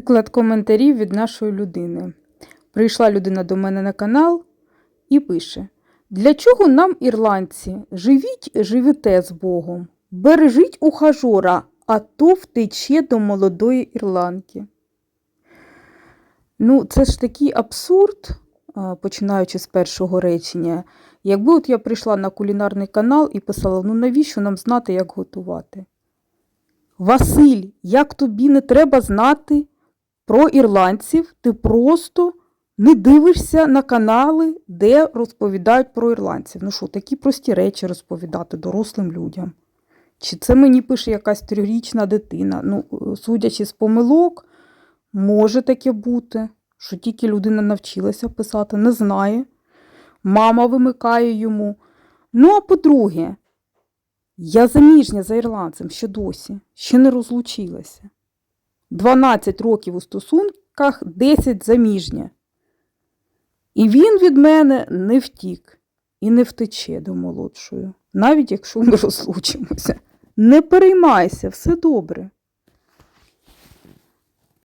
Приклад коментарів від нашої людини. Прийшла людина до мене на канал і пише: Для чого нам, ірландці, живіть, живете з Богом, бережіть ухажора, а то втече до молодої ірландки. Ну, це ж такий абсурд, починаючи з першого речення. Якби от я прийшла на кулінарний канал і писала, ну навіщо нам знати, як готувати? Василь, як тобі не треба знати про ірландців, ти просто не дивишся на канали, де розповідають про ірландців. Ну що, такі прості речі розповідати дорослим людям. Чи це мені пише якась трирічна дитина? Ну, судячи з помилок, може таке бути, що тільки людина навчилася писати, не знає. Мама вимикає йому. Ну, а по-друге, я заміжня за ірландцем ще досі, ще не розлучилася. 12 років у стосунках, 10 заміжня. І він від мене не втік і не втече до молодшої, навіть якщо ми розлучимося. Не переймайся, все добре.